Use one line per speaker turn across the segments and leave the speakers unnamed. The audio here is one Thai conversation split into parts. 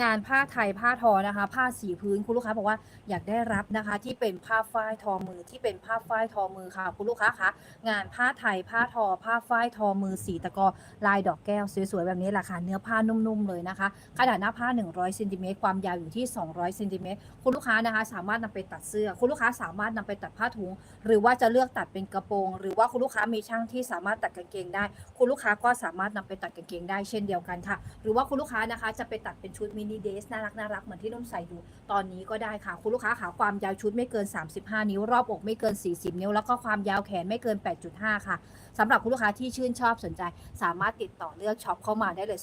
งานผ้าไทยผ้าทอนะคะ ผ้าสีพื้นคุณลูกค้าบอกว่าอยากได้รับนะคะ ที่เป็นผ้าฝ้ายทอมือที่เป็นผ้าฝ้ายทอมือค่ะ คุณลูกค้าคะงานผ้าไทยผ้าทอ ผ้าฝ้ายทอมือสีตะกอลายดอกแก้วสวยๆแบบนี้ราคาเนื้อผ้านุ่มๆเลยนะคะขนาดหน้าผ้า 100เซนติเมตรความยาวอยู่ที่ 200เซนติเมตรคุณลูกค้านะคะสามารถนำไปตัดเสื้อ คุณลูกค้าสามารถนำไปตัดผ้าถุง หรือว่าจะเลือกตัดเป็นกระโปรง หรือว่าคุณลูกค้ามีช่างที่สามารถตัดกางเกงได้ คุณลูกค้าก็สามารถนำไปตัดกางเกงได้เช่นเดียวกันค่ะ หรือว่าคุณลูกค้านะคะจะไปตัดเป็นชุดมินิเดสน่ารักน่ารักเหมือนที่นุ่มใส่อยู่ตอนนี้ก็ได้ค่ะ คุณลูกค้าขาความยาวชุดไม่เกิน 35 นิ้ว รอบอกไม่เกิน 40 นิ้ว แล้วก็ความยาวแขนไม่เกิน 8.5 ค่ะสำหรับคุณลูกค้าที่ชื่นชอบสนใจ สามารถติดต่อเลือกช็อปเข้ามาได้เลย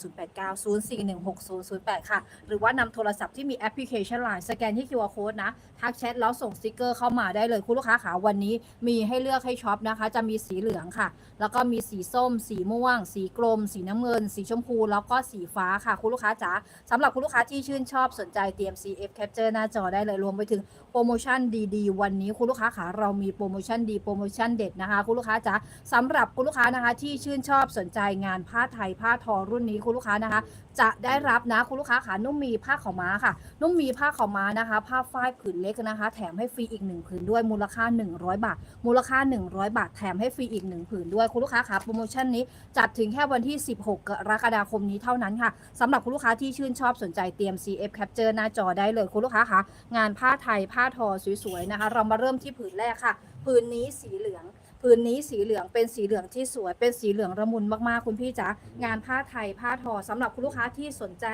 0890416008 ค่ะ หรือว่านำโทรศัพท์ที่มีแอปพลิเคชัน Line สแกนที่ QR Code นะ ทักแชทแล้วส่งสติกเกอร์เข้ามาได้เลยคุณลูกค้าขาวันนี้มีให้เลือกให้ช็อปนะคะ จะมีสีเหลืองค่ะ แล้วก็มีสีส้ม สีม่วง สีกรมสีน้ำเงิน สีชมพู แล้วก็สีฟ้าค่ะคุณลูกค้าจ๋าสำหรับคุณลูกค้าที่ชื่นชอบสนใจเตรียม CF Capture หน้าจอได้เลยรวมไปถึงโปรโมชั่นดีๆ วันนี้คุณลูกค้าขาเรามีโปรโมชั่นดีโปรโมชั่นเด็ดนะคะคุณลูกค้าจ๋าสำหรับคุณลูกค้านะคะ ที่ชื่นชอบสนใจงานผ้าไทยผ้าทอรุ่นนี้คุณลูกค้านะคะ จะได้รับนะคุณลูกค้าขานุ่มมีผ้าขาวม้าค่ะ นุ่มมีผ้าขาวม้านะคะ ผ้าฝ้ายผืนเล็กนะคะ แถมให้ฟรีอีกหนึ่งผืนด้วยมูลค่า 100 บาท มูลค่า 100 บาท แถมให้ฟรีอีกหนึ่งผืนด้วยคุณลูกค้าคะโปรโมชั่นนี้จัดถึงแค่วันที่ 16 กรกฎาคมนี้เท่านั้นค่ะสำหรับคุณลูกค้าที่ชื่นชอบสนใจเตรียม CF Capture หน้าจอได้เลยคุณลูกค้าคะงานผ้าไทยผ้าทอสวยๆนะคะ เรามาเริ่มที่ผืนแรกค่ะ ผืนนี้สีเหลือง ผืนนี้สีเหลืองเป็นสีเหลืองที่สวย เป็นสีเหลืองระมุนมากๆ คุณพี่จ๋างานผ้าไทยผ้าทอสำหรับคุณลูกค้าที่สนใจ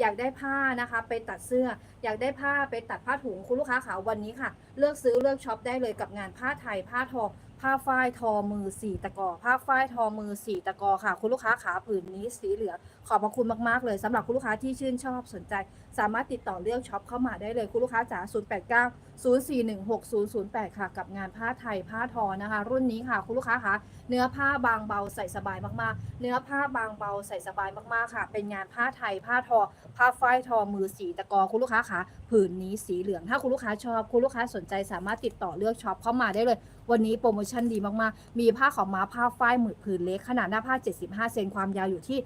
อยากได้ผ้านะคะ ไปตัดเสื้อ อยากได้ผ้าไปตัดผ้าถุงคุณลูกค้าขาวันนี้ค่ะ เลือกซื้อเลือกช็อปได้เลยกับงานผ้าไทยผ้าทอผ้าฝ้ายทอมือสีตะกอผ้าฝ้ายทอมือสีตะกอค่ะ คุณลูกค้าขาผืนนี้สีเหลืองขอบพระคุณมากๆเลยสำหรับคุณลูกค้าที่ชื่นชอบสนใจ สามารถติดต่อเลือกช็อปเข้ามาได้เลยคุณลูกค้าจ๋า089 0416008 ค่ะ กับงานผ้าไทยผ้าทอนะคะ รุ่นนี้ค่ะ คุณลูกค้าคะเนื้อผ้าบางเบาใส่สบายมากๆ เนื้อผ้าบางเบาใส่สบายมากๆค่ะ เป็นงานผ้าไทยผ้าทอ ผ้าฝ้ายทอมือสีตะกอคุณลูกค้าคะผืนนี้สีเหลืองถ้าคุณลูกค้าชอบคุณลูกค้าสนใจสามารถติดต่อเลือกช็อปเข้ามาได้เลย วันนี้โปรโมชั่นดีมากๆ มีผ้าขาวม้าผ้าฝ้ายหมือผืนเล็กขนาดหน้าผ้า 75 เซนความยาวอยู่ที่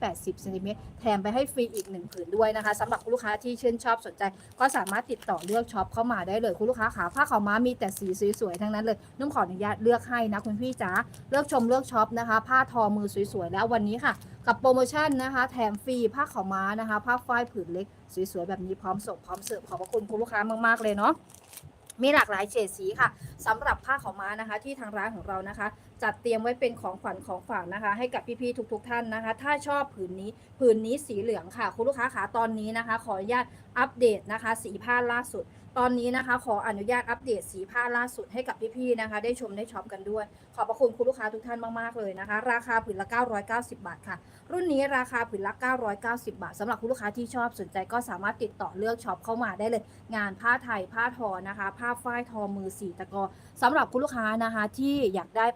180เซนติเมตรแถมไปให้ฟรีอีก1ผืนด้วยนะคะสำหรับคุณลูกค้าที่ชื่นชอบสนใจ ก็สามารถติดต่อเลือกช็อปเข้ามาได้เลยคุณลูกค้าขาผ้าขาวม้ามีแต่สีสวยๆทั้งนั้นเลยนุ่มขออนุญาตเลือกให้นะคุณพี่จ๋าเลือกชมเลือกช็อปนะคะ ผ้าทอมือสวยๆแล้ววันนี้ค่ะ กับโปรโมชั่นนะคะ แถมฟรีผ้าขาวม้านะคะ ผ้าฝ้ายผืนเล็ก สวยๆแบบนี้พร้อมส่งพร้อมเสิร์ฟขอบพระคุณคุณลูกค้ามากๆเลยเนาะ มีหลากหลายเฉดสีค่ะสำหรับผ้าขาวม้านะคะ ที่ทางร้านของเรานะคะ จัดเตรียมไว้เป็นของขวัญของฝากนะคะ ให้กับพี่ๆทุก ๆ ท่านนะคะ ถ้าชอบผืนนี้ผืนนี้สีเหลืองค่ะ คุณลูกค้าขาตอนนี้นะคะ ขออนุญาตอัปเดตนะคะ สีผ้าล่าสุด ตอนนี้นะคะขออนุญาตอัปเดตสีผ้าล่าสุดให้กับพี่ๆนะคะ ได้ชมได้ช็อปกันด้วย ขอบพระคุณคุณลูกค้าทุกท่านมากๆเลยนะคะ ราคาผืนละ 990 บาทค่ะ รุ่นนี้ราคาผืนละ 990 บาทสำหรับคุณลูกค้าที่ชอบสนใจก็สามารถติดต่อเลือกช็อปเข้ามาได้เลย งานผ้าไทยผ้าทอนะคะ ผ้าฝ้ายทอมือสีตะกอสำหรับคุณลูกค้านะคะที่อยากได้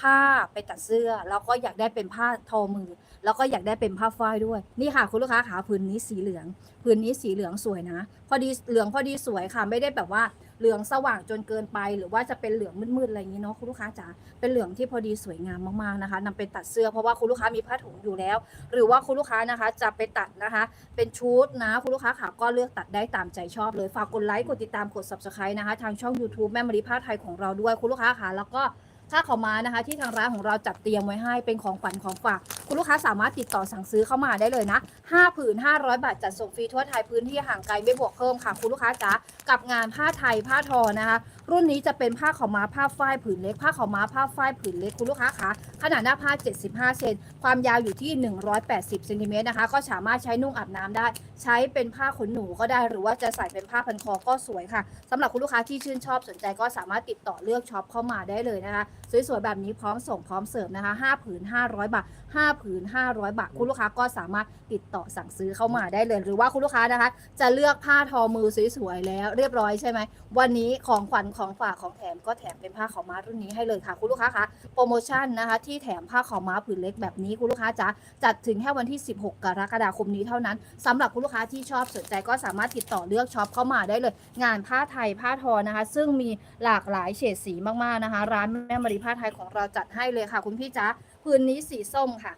ผ้าไปตัดเสื้อแล้วก็อยากได้เป็นผ้าทอมือ แล้วก็อยากได้เป็นผ้าฝ้ายด้วย นี่ค่ะคุณลูกค้าขาผืนนี้สีเหลืองผืนนี้สีเหลืองสวยนะ พอดีเหลืองพอดีสวยค่ะ ไม่ได้แบบว่าเหลืองสว่างจนเกินไป หรือว่าจะเป็นเหลืองมืดๆอะไรอย่างนี้เนาะคุณลูกค้าจ๋าเป็นเหลืองที่พอดีสวยงามมากๆนะคะนำไปตัดเสื้อเพราะว่าคุณลูกค้ามีผ้าถุงอยู่แล้ว หรือว่าคุณลูกค้านะคะจะไปตัดนะคะ เป็นชุดนะคุณลูกค้าขาก็เลือกตัดได้ตามใจชอบเลยฝากกดไลค์กดติดตามกด subscribe นะคะ ทางช่อง YouTube แม่มารีผ้าไทยของเราด้วยคุณลูกค้าขาแล้วก็ ผ้าขาวม้านะคะ ที่ทางร้านของเราจัดเตรียมไว้ให้เป็นของขวัญของฝาก คุณลูกค้าสามารถติดต่อสั่งซื้อเข้ามาได้เลยนะ5ผืน500 บาทจัดส่งฟรีทั่วไทยพื้นที่ห่างไกลไม่บวกเพิ่มค่ะ คุณลูกค้าจ๋ากับงานผ้าไทยผ้าทอนะคะ รุ่นนี้จะเป็นผ้าขาวม้าผ้าฝ้ายผืนเล็ก ผ้าขาวม้าผ้าฝ้ายผืนเล็กคุณลูกค้าคะขนาดหน้าผ้า 75 เซนความยาวอยู่ที่ 180เซนติเมตรนะคะ ก็สามารถใช้นุ่งอาบน้ำได้ ใช้เป็นผ้าขนหนูก็ได้ หรือว่าจะใส่เป็นผ้าพันคอก็สวยค่ะสำหรับคุณลูกค้าที่ชื่นชอบสนใจก็สามารถติดต่อเลือกช็อปเข้ามาได้เลยนะคะ สวยๆแบบนี้พร้อมส่งพร้อมเสิร์ฟนะคะ5ผืน 500 บาท 5 ผืน 500 บาท คุณลูกค้าก็สามารถติดต่อสั่งซื้อเข้ามาได้เลย หรือว่าคุณลูกค้านะคะ จะเลือกผ้าทอมือสวยๆแล้วเรียบร้อยใช่ไหมวันนี้ของขวัญของฝากของแถมก็แถมเป็นผ้าขาวม้ารุ่นนี้ให้เลยค่ะคุณลูกค้าคะโปรโมชั่นนะคะที่แถมผ้าขาวม้าผืนเล็กแบบนี้คุณลูกค้าจ๋าจัดถึงแค่วันที่ 16 กรกฎาคมนี้เท่านั้นสำหรับคุณลูกค้าที่ชอบสนใจก็สามารถติดต่อเลือกช็อปเข้ามาได้เลย งานผ้าไทยผ้าทอนะคะ ซึ่งมีหลากหลายเฉดสีมากๆนะคะ ร้านแม่มารีผ้าไทยของเราจัดให้เลยค่ะ คุณพี่จ๋าผืนนี้สีส้มค่ะ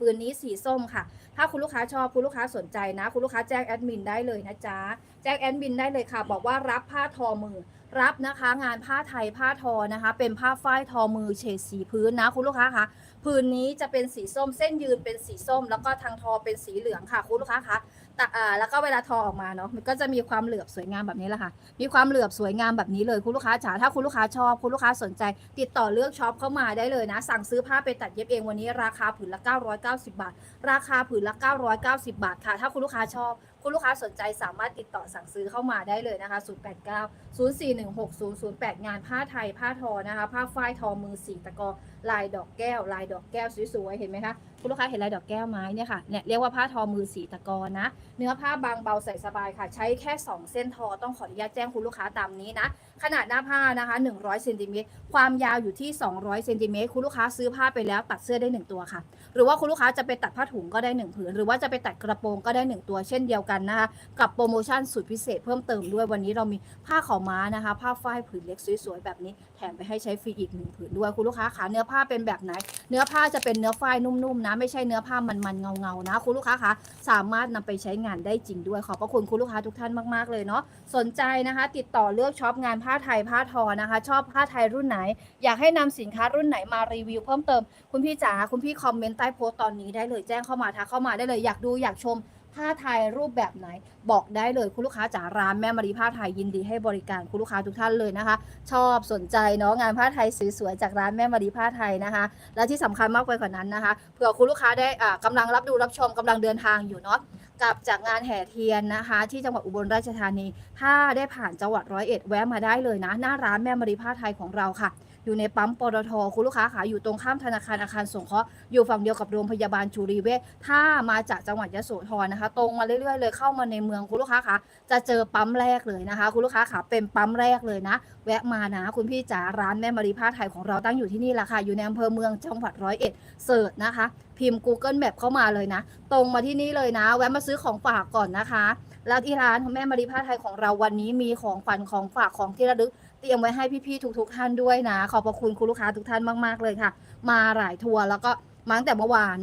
ปืนนี้สีส้มค่ะถถ้าคุณลูกค้าชอบคุณลูกค้าสนใจนะ คุณลูกค้าแจ้งแอดมินได้เลยนะจ๊ะ แจ้งแอดมินได้เลยค่ะ บอกว่ารับผ้าทอมือ รับนะคะ งานผ้าไทยผ้าทอนะคะ เป็นผ้าฝ้ายทอมือเฉดสีพื้นนะ คุณลูกค้าคะพื้นนี้จะเป็นสีส้มเส้นยืนเป็นสีส้ม แล้วก็ทางทอเป็นสีเหลืองค่ะ คุณลูกค้าคะ แต่อ่าแล้วก็เวลาทอออกมาเนาะมันก็จะมีความเหลือบสวยงามแบบนี้แหละค่ะ มีความเหลือบสวยงามแบบนี้เลยคุณลูกค้าจ๋าถ้าคุณลูกค้าชอบคุณลูกค้าสนใจ ติดต่อเลือกช็อปเข้ามาได้เลยนะ สั่งซื้อผ้าไปตัดเย็บเองวันนี้ราคาผืนละ 990 บาท ราคาผืนละ 990 บาทค่ะ ถ้าคุณลูกค้าชอบคุณลูกค้าสนใจสามารถติดต่อสั่งซื้อเข้ามาได้เลยนะคะ 089 0416 008 งานผ้าไทย ผ้าทอนะคะ ผ้าฝ้ายทอมือสีตะกอลายดอกแก้ว ลายดอกแก้วสวยๆ เห็นไหมคะ คุณลูกค้าเห็นลายดอกแก้วไม้เนี่ยค่ะเนี่ยเรียกว่าผ้าทอมือสีตะกอนะ เนื้อผ้าบางเบาใส่สบายค่ะ ใช้แค่ 2 เส้นทอต้องขออนุญาตแจ้งคุณลูกค้าตามนี้นะ ขนาดหน้าผ้านะคะ 100เซนติเมตรความยาวอยู่ที่ 200เซนติเมตรคุณลูกค้าซื้อผ้าไปแล้วตัดเสื้อได้ 1 ตัวค่ะ หรือว่าคุณลูกค้าจะไปตัดผ้าถุงก็ได้ 1 ผืน หรือว่าจะไปตัดกระโปรงก็ได้ 1 ตัวเช่นเดียวกันนะคะ กับโปรโมชั่นสุดพิเศษเพิ่มเติมด้วยวันนี้เรามีผ้าขาวม้านะคะ ผ้าฝ้ายผืนเล็กสวยๆแบบนี้ แถมไปให้ใช้ฟรีอีกหนึ่งผืนด้วยคุณลูกค้าขาเนื้อผ้าเป็นแบบไหน เนื้อผ้าจะเป็นเนื้อฝ้ายนุ่มๆนะ ไม่ใช่เนื้อผ้ามันๆเงาๆนะ คุณลูกค้าคะสามารถนำไปใช้งานได้จริงด้วยขอบพระคุณคุณลูกค้าทุกท่านมากๆเลยเนาะสนใจนะคะ ติดต่อเลือกช็อปงานผ้าาไทยผ้าทอนะคะ ชอบผ้าไทยรุ่นไหน อยากให้นำสินค้ารุ่นไหนมารีวิวเพิ่มเติม คุณพี่จ๋าคุณพี่คอมเมนต์ใต้โพสต์ตอนนี้ได้เลยแจ้งเข้ามาทักเข้ามาได้เลยอยากดูอยากชมผ้าไทยรูปแบบไหน บอกได้เลยคุณลูกค้าจ๋าร้านแม่มารีผ้าไทยยินดีให้บริการคุณลูกค้าทุกท่านเลยนะคะ ชอบสนใจเนาะงานผ้าไทยสวยๆจากร้านแม่มารีผ้าไทยนะคะ และที่สำคัญมากไปกว่านั้นนะคะเผื่อคุณลูกค้าได้อ่ากำลังรับดูรับชมกำลังเดินทางอยู่เนาะ กลับจากงานแห่เทียนนะคะ ที่จังหวัดอุบลราชธานี ถ้าได้ผ่านจังหวัดร้อยเอ็ดแวะมาได้เลยนะ หน้าร้านแม่มารีผ้าไทยของเราค่ะ อยู่ในปั๊มปตทคุณลูกค้าค่ะอยู่ตรงข้ามธนาคารอาคารสงเคราะห์อยู่ฝั่งเดียวกับโรงพยาบาลจุรีเวชถ้ามาจากจังหวัดยโสธรนะคะ ตรงมาเรื่อยๆเลยเข้ามาในเมืองคุณลูกค้าค่ะจะเจอปั๊มแรกเลยนะคะ คุณลูกค้าค่ะเป็นปั๊มแรกเลยนะ แวะมานะ คุณพี่จ๋าร้านแม่มารีผ้าไทยของเราตั้งอยู่ที่นี่แหละค่ะอยู่ในอำเภอเมืองจังหวัดร้อยเอ็ดเสิร์ชนะคะ พิมพ์ Google Map เข้ามาเลยนะ ตรงมาที่นี่เลยนะ แวะมาซื้อของฝากก่อนนะคะแล้วที่ร้านของแม่มารีผ้าไทยของเราวันนี้มีของฝันของฝากของที่ระลึก เตรียมไว้ให้พี่ๆทุก ๆ ท่านด้วยนะ ขอบพระคุณคุณลูกค้าทุกท่านมากๆเลยค่ะ มาหลายทัวร์แล้วก็มาตั้งแต่เมื่อวาน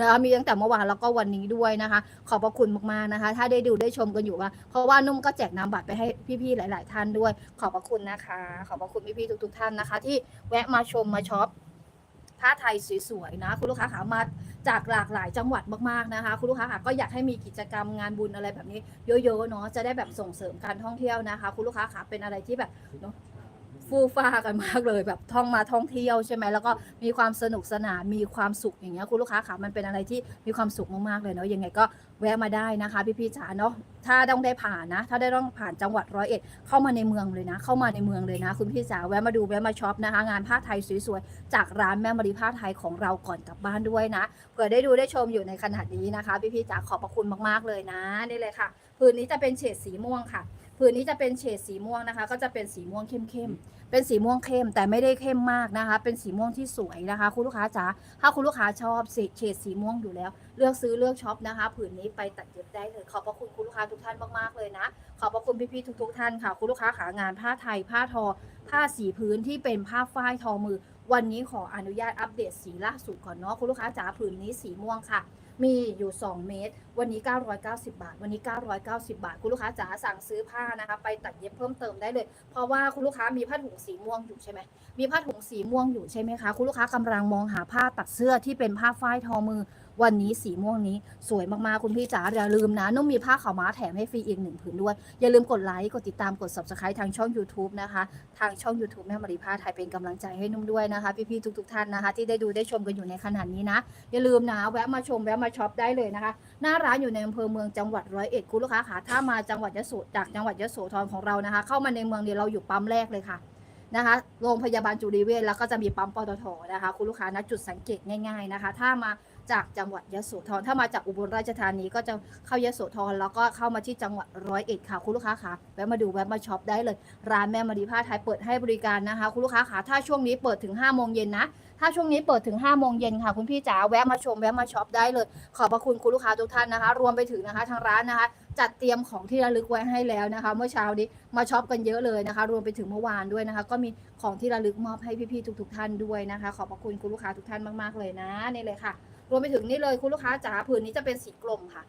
นะคะมีตั้งแต่เมื่อวานแล้วก็วันนี้ด้วยนะคะ ขอบพระคุณมากๆนะคะ ถ้าได้ดูได้ชมกันอยู่ว่า เพราะว่านุ่มก็แจกนามบัตรไปให้พี่ๆหลาย ๆ ท่านด้วย ขอบพระคุณนะคะ ขอบพระคุณพี่ๆทุก ๆ ท่านนะคะ ที่แวะมาชมมาช็อป ผ้าไทยสวยๆนะคุณลูกค้าขามาจากหลากหลายจังหวัดมากๆนะคะ คุณลูกค้าขาก็อยากให้มีกิจกรรมงานบุญอะไรแบบนี้เยอะๆเนาะจะได้แบบส่งเสริมการท่องเที่ยวนะคะ คุณลูกค้าขาเป็นอะไรที่แบบเนาะ ฟูฟ้ากันมากเลยแบบท่องมาท่องเที่ยวใช่ไหมแล้วก็มีความสนุกสนานมีความสุขอย่างเงี้ยคุณลูกค้าขามันเป็นอะไรที่มีความสุขมากๆเลยเนาะยังไงก็แวะมาได้นะคะ พี่ๆจ๋าเนาะถ้าต้องได้ผ่านนะ ถ้าได้ต้องผ่านจังหวัดร้อยเอ็ดเข้ามาในเมืองเลยนะ เข้ามาในเมืองเลยนะ คุณพี่จ๋าแวะมาดูแวะมาช็อปนะคะ งานผ้าไทยสวยๆจากร้านแม่มารีผ้าไทยของเราก่อนกลับบ้านด้วยนะเผื่อได้ดูได้ชมอยู่ในขณะนี้นะคะ พี่ๆจ๋าขอบพระคุณมากๆเลยนะนี่เลยค่ะผืนนี้จะเป็นเฉดสีม่วงค่ะ ผืนนี้จะเป็นเฉดสีม่วงนะคะ ก็จะเป็นสีม่วงเข้มๆ เป็นสีม่วงเข้มแต่ไม่ได้เข้มมากนะคะ เป็นสีม่วงที่สวยนะคะ คุณลูกค้าจ๋า ถ้าคุณลูกค้าชอบเฉดสีม่วงอยู่แล้ว เลือกซื้อเลือกช็อปนะคะ ผืนนี้ไปตัดเย็บได้เลย ขอบพระคุณคุณลูกค้าทุกท่านมากๆเลยนะ ขอบพระคุณพี่ๆทุก ๆ ท่านค่ะ คุณลูกค้าขางานผ้าไทย ผ้าทอ ผ้าสีพื้นที่เป็นผ้าฝ้ายทอมือ วันนี้ขออนุญาตอัปเดตสีล่าสุดก่อนเนาะ คุณลูกค้าจ๋าผืนนี้สีม่วงค่ะ มีอยู่ 2 เมตร วันนี้ 990 บาท วันนี้ 990 บาท คุณลูกค้าจ๋าสั่งซื้อผ้านะคะ ไปตัดเย็บเพิ่มเติมได้เลย เพราะว่าคุณลูกค้ามีผ้าถุงสีม่วงอยู่ใช่ไหมมีผ้าถุงสีม่วงอยู่ใช่ไหมคะ คุณลูกค้ากำลังมองหาผ้าตัดเสื้อที่เป็นผ้าฝ้ายทอมือ วันนี้สีม่วงนี้สวยมากๆ คุณพี่จ๋าอย่าลืมนะ นุ่มมีผ้าขาวม้าแถมให้ฟรีอีกหนึ่งผืนด้วย อย่าลืมกดไลค์ กดติดตามกด subscribe ทางช่อง YouTube นะคะ ทางช่อง YouTube แม่มารีผ้าไทยเป็นกำลังใจให้นุ่มด้วยนะคะ พี่ๆทุก ๆ ท่านนะคะ ที่ได้ดูได้ชมกันอยู่ในขณะนี้นะ อย่าลืมนะ แวะมาชมแวะมาช็อปได้เลยนะคะ หน้าร้านอยู่ในอำเภอเมืองจังหวัดร้อยเอ็ดคุณลูกค้าค่ะถ้ามาจังหวัดยะโสจากจังหวัดยะโสธรของเรานะคะ เข้ามาในเมืองเนี่ยเราอยู่ปั๊มแรกเลยค่ะ นะคะโรงพยาบาลจุรีเวชแล้วก็จะมีปั๊มปตทนะคะ คุณลูกค้านะจุดสังเกตง่าย ๆนะคะ ถ้ามาจากจังหวัดยโสธรถ้ามาจากอุบลราชธานีก็จะเข้ายโสธรแล้วก็เข้ามาที่จังหวัดร้อยเอ็ดค่ะคุณลูกค้าคะแวะมาดูแวะมาช็อปได้เลย ร้านแม่มารีผ้าไทยเปิดให้บริการนะคะ คุณลูกค้าคะถ้าช่วงนี้เปิดถึง5โมงเย็นนะถ้าช่วงนี้เปิดถึง5โมงเย็นค่ะ คุณพี่จ๋าแวะมาชมแวะมาช็อปได้เลย ขอบพระคุณคุณลูกค้าทุกท่านนะคะ รวมไปถึงนะคะทางร้านนะคะ จัดเตรียมของที่ระลึกไว้ให้แล้วนะคะ เมื่อเช้านี้มาช็อปกันเยอะเลยนะคะ รวมไปถึงเมื่อวานด้วยนะคะ ก็มีของที่ระลึกมอบให้พี่ๆทุก ๆ ท่านด้วยนะคะ ขอบพระคุณคุณลูกค้าทุกท่านมากๆเลยนะนี่เลยค่ะ รวมไปถึงนี่เลยคุณลูกค้าจ๋าผืนนี้จะเป็นสีกลมค่ะ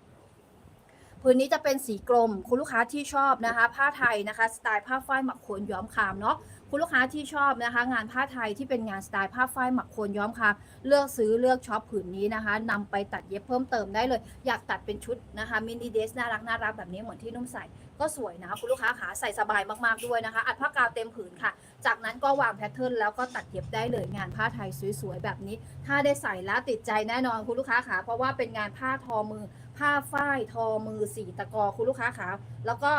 ผืนนี้จะเป็นสีกลม คุณลูกค้าที่ชอบนะคะ ผ้าไทยนะคะสไตล์ผ้าฝ้ายหมักโคนย้อมคามเนาะคุณลูกค้าที่ชอบนะคะ งานผ้าไทยที่เป็นงานสไตล์ผ้าฝ้ายหมักโคนย้อมคามเลือกซื้อเลือกช็อปผืนนี้นะคะนำไปตัดเย็บเพิ่มเติมได้เลย อยากตัดเป็นชุดนะคะมินิเดสน่ารักน่ารักแบบนี้เหมือนที่นุ่มใส่ก็สวยนะคะคุณลูกค้าขาใส่สบายมากๆด้วยนะคะ อัดผ้ากาวเต็มผืนค่ะ จากนั้นก็วางแพทเทิร์นแล้วก็ตัดเย็บได้เลยงานผ้าไทยสวยๆแบบนี้ ถ้าได้ใส่แล้วติดใจแน่นอนคุณลูกค้าขาเพราะว่าเป็นงานผ้าทอมือ ผ้าฝ้ายทอมือสีตะกอคุณลูกค้าขาแล้วก็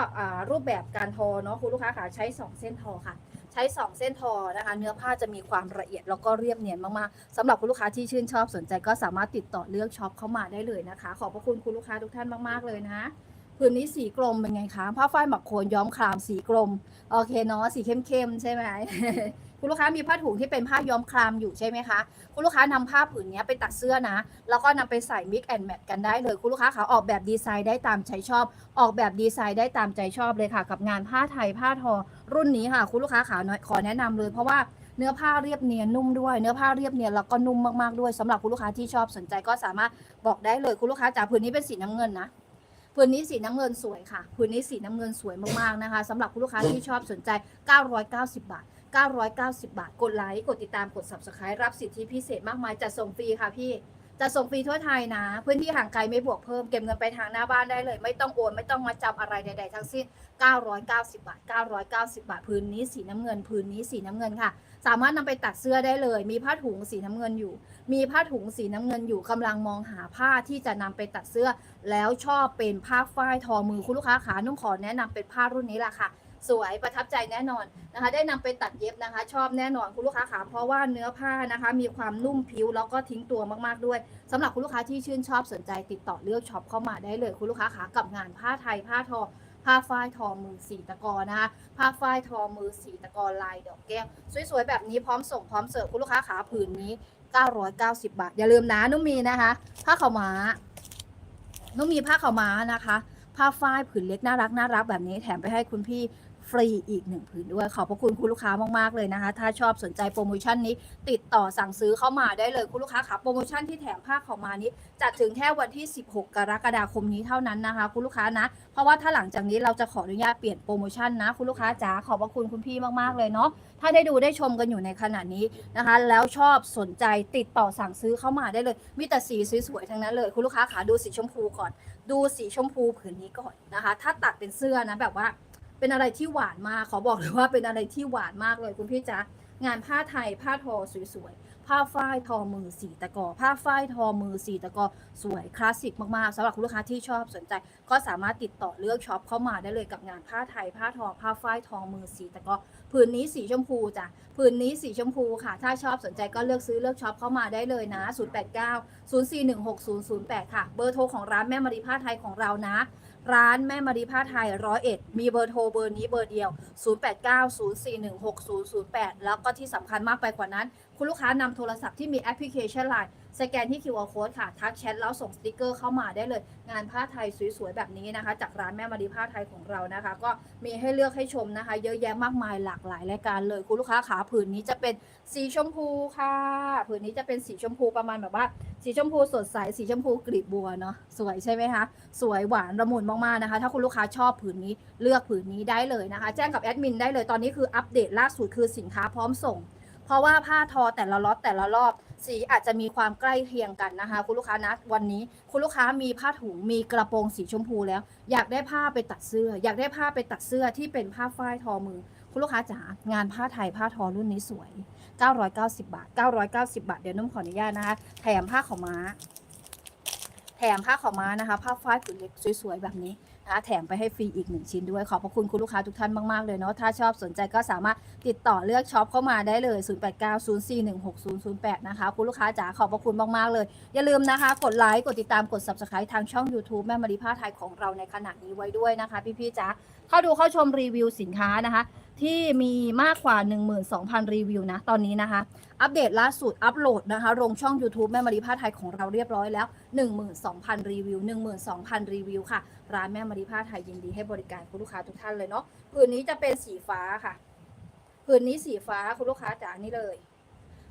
รูปแบบการทอเนาะคุณลูกค้าขาใช้ 2 เส้นทอค่ะ ใช้ 2 เส้นทอนะคะ เนื้อผ้าจะมีความละเอียดแล้วก็เรียบเนียนมากๆสำหรับคุณลูกค้าที่ชื่นชอบสนใจก็สามารถติดต่อเลือกช็อปเข้ามาได้เลยนะคะ ขอบพระคุณคุณลูกค้าทุกท่านมากๆเลยนะผืนนี้สีกลมเป็นไงคะผ้าฝ้ายหมักโคนย้อมครามสีกลมโอเคเนาะสีเข้มๆใช่ไหม คุณลูกค้ามีผ้าถุงที่เป็นผ้าย้อมครามอยู่ใช่ไหมคะ คุณลูกค้านำผ้าผืนนี้ไปตัดเสื้อนะ แล้วก็นำไปใส่ mix and match กันได้เลย คุณลูกค้าขาออกแบบดีไซน์ได้ตามใจชอบ ออกแบบดีไซน์ได้ตามใจชอบเลยค่ะ กับงานผ้าไทยผ้าทอ รุ่นนี้ค่ะ คุณลูกค้าขาขอแนะนำเลย เพราะว่าเนื้อผ้าเรียบเนียนนุ่มด้วย เนื้อผ้าเรียบเนียนแล้วก็นุ่มมากๆด้วยสำหรับคุณลูกค้าที่ชอบสนใจก็สามารถบอกได้เลยคุณลูกค้าจากผืนนี้เป็นสีน้ำเงินนะผืนนี้สีน้ำเงินสวยค่ะผืนนี้สีน้ำเงินสวยมากๆนะคะสำหรับคุณลูกค้าที่ชอบสนใจ 990 บาท 990 บาท กดไลค์ กดติดตาม กด subscribe รับสิทธิพิเศษมากมาย จัดส่งฟรีค่ะพี่จะส่งฟรีทั่วไทยนะ พื้นที่ห่างไกลไม่บวกเพิ่ม เก็บเงินไปทางหน้าบ้านได้เลย ไม่ต้องโอน ไม่ต้องมาจำอะไรใด ๆ ทั้งสิ้น 990 บาท 990 บาท พื้นนี้สีน้ำเงิน พื้นนี้สีน้ำเงินค่ะ สามารถนำไปตัดเสื้อได้เลย มีผ้าถุงสีน้ำเงินอยู่ มีผ้าถุงสีน้ำเงินอยู่กำลังมองหาผ้าที่จะนำไปตัดเสื้อ แล้วชอบเป็นผ้าฝ้ายทอมือคุณลูกค้าขานุ่มขอแนะนำเป็นผ้ารุ่นนี้แหละค่ะ สวยประทับใจแน่นอนนะคะ ได้นำไปตัดเย็บนะคะ ชอบแน่นอนคุณลูกค้าขาเพราะว่าเนื้อผ้านะคะ มีความนุ่มผิวแล้วก็ทิ้งตัวมากๆด้วยสำหรับคุณลูกค้าที่ชื่นชอบสนใจติดต่อเลือกช็อปเข้ามาได้เลยคุณลูกค้าขากับงานผ้าไทยผ้าทอผ้าฝ้ายทอมือสีตะกอนะคะผ้าฝ้ายทอมือสีตะกอลายดอกแก้วสวยๆแบบนี้พร้อมส่งพร้อมเสิร์ฟคุณลูกค้าขาผืนนี้ 990 บาท อย่าลืมนะนุ่มมีนะคะ ผ้าขาวม้านุ่มมีผ้าขาวม้านะคะ ผ้าฝ้ายผืนเล็กน่ารักน่ารักแบบนี้แถมไปให้คุณพี่ ฟรีอีกหนึ่งผืนด้วย ขอบพระคุณคุณลูกค้ามากๆเลยนะคะ ถ้าชอบสนใจโปรโมชั่นนี้ ติดต่อสั่งซื้อเข้ามาได้เลยคุณลูกค้าค่ะโปรโมชั่นที่แถมผ้าขาวม้านี้จัดถึงแค่วันที่ 16 กรกฎาคมนี้เท่านั้นนะคะ คุณลูกค้านะ เพราะว่าถ้าหลังจากนี้เราจะขออนุญาตเปลี่ยนโปรโมชั่นนะ คุณลูกค้าจ๋าขอบพระคุณคุณพี่มากๆเลยเนาะถ้าได้ดูได้ชมกันอยู่ในขณะนี้นะคะ แล้วชอบสนใจติดต่อสั่งซื้อเข้ามาได้เลยมีแต่สีสวยๆทั้งนั้นเลย คุณลูกค้าขาดูสีชมพูก่อน ดูสีชมพูผืนนี้ก่อนนะคะ ถ้าตัดเป็นเสื้อนะแบบว่า เป็นอะไรที่หวานมาก ขอบอกเลยว่าเป็นอะไรที่หวานมากเลยคุณพี่จ๊ะงานผ้าไทยผ้าทอสวยๆ ผ้าฝ้ายทอมือสีตะกอ ผ้าฝ้ายทอมือสีตะกอ สวยคลาสสิกมากๆสำหรับคุณลูกค้าที่ชอบสนใจ ก็สามารถติดต่อเลือกช็อปเข้ามาได้เลยกับงานผ้าไทยผ้าทอผ้าฝ้ายทอมือสีตะกอผืนนี้สีชมพูจ้ะผืนนี้สีชมพูค่ะ ถ้าชอบสนใจก็เลือกซื้อเลือกช็อปเข้ามาได้เลยนะ 089 0416008 ค่ะ เบอร์โทรของร้านแม่มารีผ้าไทยของเรานะ ร้านแม่มารีผ้าไทยร้อยเอ็ดมีเบอร์โทรเบอร์นี้เบอร์เดียว 0890416008 แล้วก็ที่สำคัญมากไปกว่านั้น คุณลูกค้านำโทรศัพท์ที่มีแอปพลิเคชัน Line สแกนที่ QR Code ค่ะ ทักแชทแล้วส่งสติกเกอร์เข้ามาได้เลย งานผ้าไทยสวยๆ แบบนี้นะคะ จากร้านแม่มารีผ้าไทยของเรานะคะ ก็มีให้เลือกให้ชมนะคะ เยอะแยะมากมายหลากหลายรายการเลยคุณลูกค้าขาผืนนี้จะเป็นสีชมพูค่ะ ผืนนี้จะเป็นสีชมพูประมาณแบบว่า สีชมพูสดใสสีชมพูกลีบบัวเนาะสวยใช่ไหมคะสวยหวานละมุนมากๆนะคะ ถ้าคุณลูกค้าชอบผืนนี้เลือกผืนนี้ได้เลยนะคะ แจ้งกับแอดมินได้เลยตอนนี้คืออัปเดตล่าสุดคือสินค้าพร้อมส่ง เพราะว่าผ้าทอแต่ละล็อตแต่ละรอบ สีอาจจะมีความใกล้เคียงกันนะคะ คุณลูกค้านะวันนี้คุณลูกค้ามีผ้าถุงมีกระโปรงสีชมพูแล้ว อยากได้ผ้าไปตัดเสื้อ อยากได้ผ้าไปตัดเสื้อที่เป็นผ้าฝ้ายทอมือ คุณลูกค้าจ๋างานผ้าไทยผ้าทอรุ่นนี้สวย 990 บาท 990 บาท เดี๋ยวนุ่มขออนุญาตนะคะ แถมผ้าขาวม้า แถมผ้าขาวม้านะคะ ผ้าฝ้ายผืนเล็กสวยๆแบบนี้ นะคะแถมไปให้ฟรีอีกหนึ่งชิ้นด้วย ขอบพระคุณคุณลูกค้าทุกท่านมาก ๆ เลยเนาะ ถ้าชอบสนใจก็สามารถติดต่อเลือกช็อปเข้ามาได้เลย 0890416008 นะคะ คุณลูกค้าจ๋าขอบพระคุณมาก ๆ เลย อย่าลืมนะคะ กดไลค์ กดติดตาม กด subscribe ทางช่อง YouTube แม่มารีผ้าไทยของเราในขณะนี้ไว้ด้วยนะคะ พี่ๆจ๋าเข้าดูเข้าชมรีวิวสินค้านะคะ ที่มีมากกว่า 12,000 รีวิวนะ ตอนนี้นะคะ อัปเดตล่าสุดอัปโหลดนะคะลงช่อง YouTube แม่มารีผ้าไทยของเราเรียบร้อยแล้ว 12,000 รีวิว 12,000 รีวิวค่ะ ร้านแม่มารีผ้าไทยยินดีให้บริการคุณลูกค้าทุกท่านเลยเนาะผืนนี้จะเป็นสีฟ้าค่ะผืนนี้สีฟ้าคุณลูกค้าจ๋านี่เลย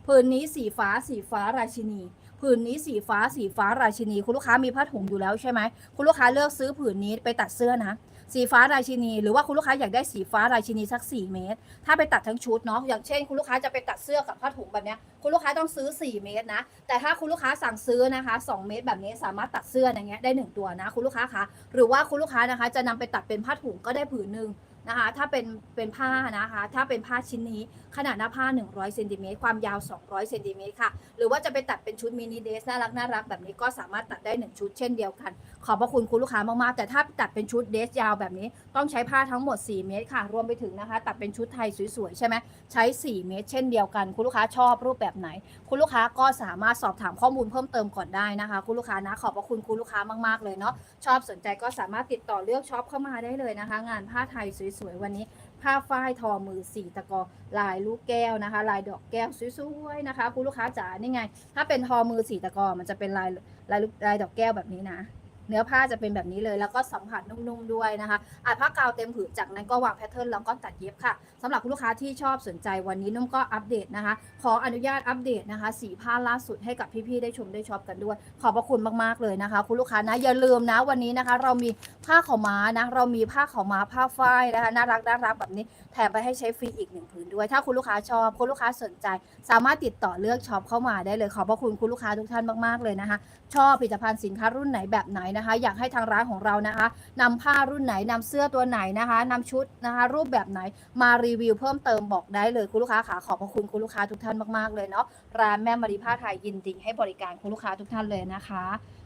ผืนนี้สีฟ้าสีฟ้าราชินีผืนนี้สีฟ้าสีฟ้าราชินี คุณลูกค้ามีผ้าถุงอยู่แล้วใช่ไหมคุณลูกค้าเลือกซื้อผืนนี้ไปตัดเสื้อนะ สีฟ้าราชินี หรือว่าคุณลูกค้าอยากได้สีฟ้าราชินีสัก 4 เมตร ถ้าไปตัดทั้งชุดเนาะอย่างเช่น คุณลูกค้าจะไปตัดเสื้อกับผ้าถุงแบบเนี้ยคุณลูกค้าต้องซื้อ 4 เมตรนะ แต่ถ้าคุณลูกค้าสั่งซื้อนะคะ 2 เมตรแบบนี้สามารถตัดเสื้ออย่างเงี้ยได้ 1 ตัวนะคุณลูกค้าคะหรือว่าคุณลูกค้านะคะจะนำไปตัดเป็นผ้าถุงก็ได้ผืนหนึ่งนะคะถ้าเป็นเป็นผ้านะคะถ้าเป็นผ้าชิ้นนี้ขนาดหน้าผ้า 100เซนติเมตรความยาว 200เซนติเมตรค่ะหรือว่าจะไปตัดเป็นชุดมินิเดสน่ารักน่ารักแบบนี้ก็สามารถตัดได้ 1 ชุดเช่นเดียวกัน ขอบพระคุณคุณลูกค้ามากๆ แต่ถ้าตัดเป็นชุดเดรสยาวแบบนี้ ต้องใช้ผ้าทั้งหมด 4 เมตรค่ะ รวมไปถึงนะคะ ตัดเป็นชุดไทยสวยๆ ใช่ไหมใช้ 4 เมตร เช่นเดียวกัน คุณลูกค้าชอบรูปแบบไหน คุณลูกค้าก็สามารถสอบถามข้อมูลเพิ่มเติมก่อนได้นะคะ คุณลูกค้านะขอบพระคุณคุณลูกค้ามากๆเลยเนาะชอบสนใจก็สามารถติดต่อเลือกช็อปเข้ามาได้เลยนะคะ งานผ้าไทยสวยๆวันนี้ผ้าฝ้ายทอมือสีตะกอลายลูกแก้วนะคะ ลายดอกแก้วสวยๆนะคะ คุณลูกค้าจ๋านี่ไง ถ้าเป็นทอมือสีตะกอมันจะเป็นลายลายลูกลายดอกแก้วแบบนี้นะ เนื้อผ้าจะเป็นแบบนี้เลย แล้วก็สัมผัสนุ่มๆด้วยนะคะอาจผ้ากาวเต็มผืนจากนั้นก็วางแพทเทิร์นแล้วก็ตัดเย็บค่ะสำหรับคุณลูกค้าที่ชอบสนใจวันนี้นุ่มก็อัปเดตนะคะ ขออนุญาตอัปเดตนะคะ สีผ้าล่าสุดให้กับพี่ๆได้ชมได้ช็อปกันด้วย ขอบพระคุณมากๆเลยนะคะ คุณลูกค้านะอย่าลืมนะวันนี้นะคะ เรามีผ้าขาวม้านะเรามีผ้าขาวม้าผ้าฝ้ายนะคะน่ารักน่ารักแบบนี้แถมไปให้ใช้ฟรีอีกหนึ่งผืนด้วย ถ้าคุณลูกค้าชอบคุณลูกค้าสนใจ สามารถติดต่อเลือกช็อปเข้ามาได้เลย ขอบพระคุณคุณลูกค้าทุกท่านมากๆเลยนะคะ ชอบผลิตภัณฑ์สินค้ารุ่นไหนแบบไหนนะคะ อยากให้ทางร้านของเรานะคะนำผ้ารุ่นไหนนำเสื้อตัวไหนนะคะนำชุดนะคะ รูปแบบไหนมารีวิวเพิ่มเติมบอกได้เลยคุณลูกค้าขาขอบพระคุณคุณลูกค้าทุกท่านมากๆเลยเนาะร้านแม่มารีผ้าไทยยินดีให้บริการคุณลูกค้าทุกท่านเลยนะคะ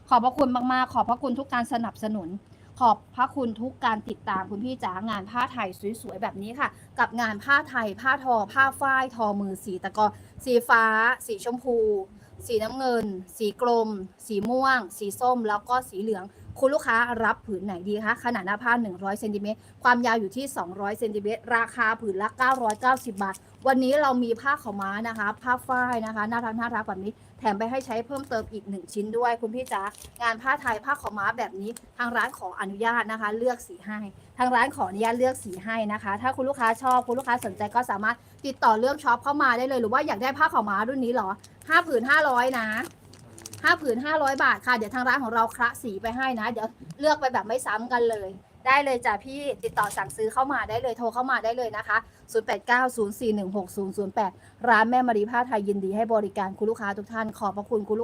ขอบพระคุณมากๆ ขอบพระคุณทุกการสนับสนุนขอบพระคุณทุกการติดตามคุณพี่จ๋างานผ้าไทยสวยๆแบบนี้ค่ะ กับงานผ้าไทย ผ้าทอ ผ้าฝ้าย ทอมือสีตะกอสีฟ้า สีชมพู สีน้ำเงิน สีกรมสีม่วง สีส้ม แล้วก็สีเหลือง คุณลูกค้ารับผืนไหนดีคะ ขนาดหน้าผ้า 100เซนติเมตรความยาวอยู่ที่ 200เซนติเมตรราคาผืนละ 990 บาท วันนี้เรามีผ้าขาวม้านะคะ ผ้าฝ้ายนะคะ น่ารักน่ารักแบบนี้ แถมไปให้ใช้เพิ่มเติมอีก 1 ชิ้นด้วย คุณพี่จ๋างานผ้าไทยผ้าขาวม้าแบบนี้ ทางร้านขออนุญาตนะคะ เลือกสีให้ ทางร้านขออนุญาตเลือกสีให้นะคะ ถ้าคุณลูกค้าชอบคุณลูกค้าสนใจก็สามารถติดต่อเลือกช็อปเข้ามาได้เลย หรือว่าอยากได้ผ้าขาวม้ารุ่นนี้หรอห้าผืนห้าร้อยนะ ห้าผืนห้าร้อยบาทค่ะ เดี๋ยวทางร้านของเราคละสีไปให้นะ เดี๋ยวเลือกไปแบบไม่ซ้ำกันเลย ได้เลยจ้ะพี่ติดต่อสั่งซื้อเข้ามาได้เลยโทรเข้ามาได้เลยนะคะ 0890416008 ร้านแม่มารีผ้าไทยยินดีให้บริการคุณลูกค้าทุกท่านขอบพระคุณคุณลูก